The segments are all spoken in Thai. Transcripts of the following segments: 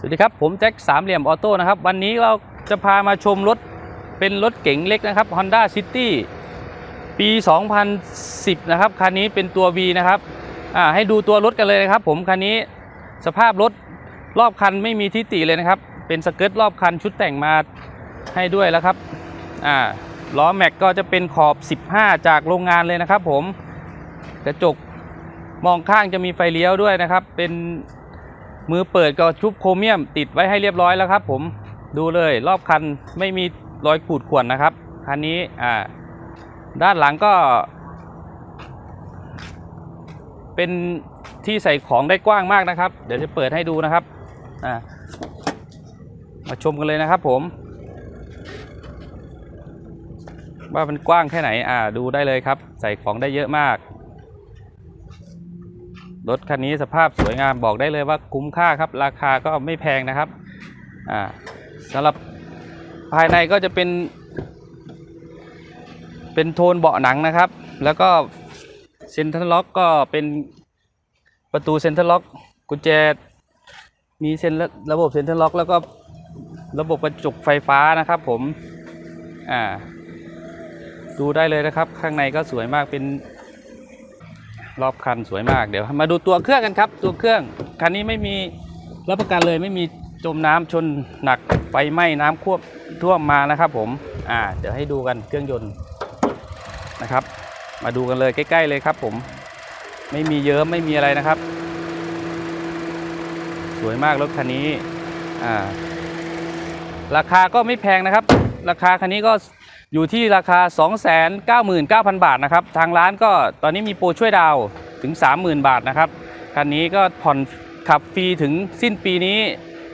สวัสดีครับ ผมแจ็คสามเหลี่ยมออโต้นะครับ วันนี้เราจะพามาชมรถเป็นรถเก๋งเล็กนะครับ Honda City ปี 2010 นะครับ คันนี้เป็นตัว V นะครับให้ดูตัวรถกันเลยนะครับ ผมคันนี้สภาพรถรอบคันไม่มีทิฏฐิเลยนะครับ เป็นสเกิร์ตรอบคันชุดแต่งมาให้ด้วยแล้วครับล้อแม็กก็จะเป็นขอบ 15 จากโรงงานเลยนะครับ ผมกระจกมองข้างจะมีไฟเลี้ยวด้วยนะครับ เป็น มือเปิดก็ชุบโครเมียมติดไว้ให้เรียบร้อยแล้วครับ ผมดูเลยรอบคันไม่มีรอยขูดข่วนนะครับคันนี้อ่าด้านหลังก็ เป็นที่ใส่ของได้กว้างมากนะครับ เดี๋ยวจะเปิดให้ดูนะครับอ่ามาชมกันเลยนะครับ ผม ว่ามันกว้างแค่ไหนอ่าดูได้เลยครับ ใส่ของได้เยอะมาก รถคันนี้สภาพสวยงามบอกได้เลยว่าคุ้มค่าครับ ราคาก็ไม่แพงนะครับสำหรับภายในก็จะเป็น เป็นโทนเบาะหนังนะครับ แล้วก็เซ็นทรัลล็อกก็เป็นประตูเซ็นทรัลล็อกกุญแจมีเซ็นระบบเซ็นทรัลล็อก แล้วก็ระบบกระจกไฟฟ้านะครับผมอ่าดูได้เลยนะครับ ข้างในก็สวยมากเป็น รอบคันสวยมากเดี๋ยว มาดูตัวเครื่องกันครับ ตัวเครื่องคันนี้ไม่มีรับประกันเลยไม่มีจมน้ำชนหนักไฟไหม้น้ำควบท่วมมานะครับ ผมอ่าเดี๋ยวให้ดูกันเครื่องยนต์นะครับ มาดูกันเลยใกล้ ๆ เลยครับ ผม ไม่มีเยิ้มไม่มีอะไรนะครับ สวยมากรถคันนี้อ่าราคาก็ไม่แพงนะครับ ราคาคันนี้ก็อยู่ที่ราคา 299,000 บาทนะครับ ทางร้านก็ตอนนี้มีโปรช่วยดาวถึง 30,000 บาทนะครับ คันนี้ก็ผ่อนขับฟรีถึงสิ้นปีนี้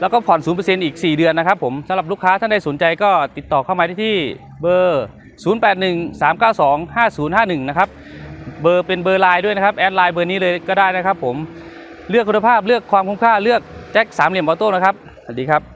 แล้วก็ผ่อน 0%อีก 4 เดือนนะครับผมสำหรับลูกค้าท่านใดสนใจก็ติดต่อเข้ามาได้ที่เบอร์ 0813925051 นะครับ เบอร์เป็นเบอร์ไลน์ด้วยนะครับ แอดไลน์เบอร์นี้เลยก็ได้นะครับผม เลือกคุณภาพ เลือกความคุ้มค่า เลือกแจ็คสามเหลี่ยมออโต้นะครับ สวัสดีครับ